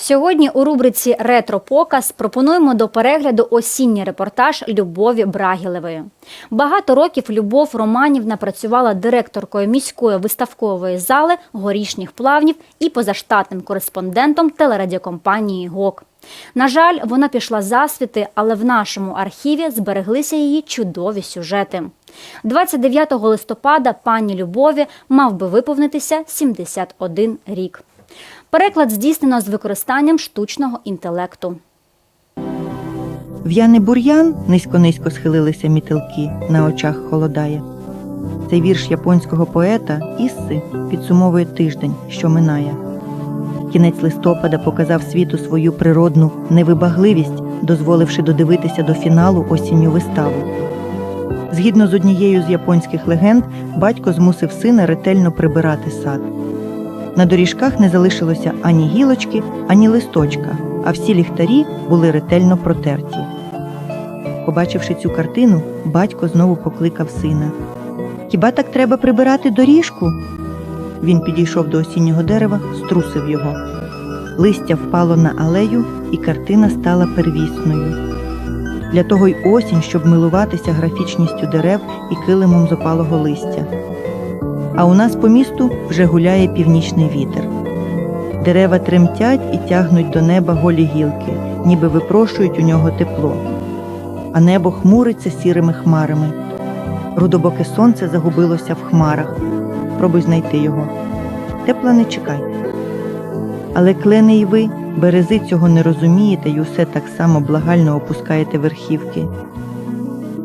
Сьогодні у рубриці Ретро-показ пропонуємо до перегляду осінній репортаж Любові Брагілевої. Багато років Любов Романівна працювала директоркою міської виставкової зали горішніх плавнів і позаштатним кореспондентом телерадіокомпанії ГОК. На жаль, вона пішла засвіти, але в нашому архіві збереглися її чудові сюжети. 29 листопада пані Любові мав би виповнитися 71 рік. Переклад здійснено з використанням штучного інтелекту. В'яний бур'ян низько-низько схилилися мітилки, на очах холодає. Цей вірш японського поета Ісси підсумовує тиждень, що минає. Кінець листопада показав світу свою природну невибагливість, дозволивши додивитися до фіналу осінню виставу. Згідно з однією з японських легенд, батько змусив сина ретельно прибирати сад. На доріжках не залишилося ані гілочки, ані листочка, а всі ліхтарі були ретельно протерті. Побачивши цю картину, батько знову покликав сина. Хіба так треба прибирати доріжку? Він підійшов до осіннього дерева, струсив його. Листя впало на алею, і картина стала первісною. Для того й осінь, щоб милуватися графічністю дерев і килимом з опалого листя. А у нас по місту вже гуляє північний вітер. Дерева тремтять і тягнуть до неба голі гілки, ніби випрошують у нього тепло. А небо хмуриться сірими хмарами. Рудобоке сонце загубилося в хмарах. Пробуй знайти його. Тепла не чекай. Але клени й ви, берези цього не розумієте й усе так само благально опускаєте верхівки.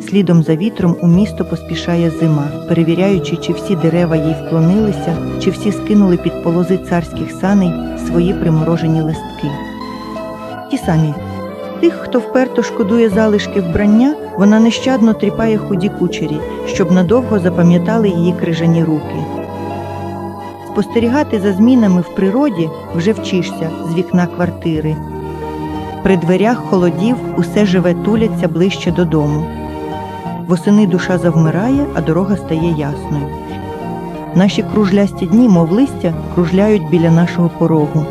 Слідом за вітром у місто поспішає зима, перевіряючи, чи всі дерева їй вклонилися, чи всі скинули під полози царських саней свої приморожені листки. Ті самі. Тих, хто вперто шкодує залишки вбрання, вона нещадно тріпає худі кучері, щоб надовго запам'ятали її крижані руки. Спостерігати за змінами в природі вже вчишся з вікна квартири. При дверях холодів усе живе туляться ближче додому. Восени душа завмирає, а дорога стає ясною. Наші кружлясті дні, мов листя, кружляють біля нашого порогу.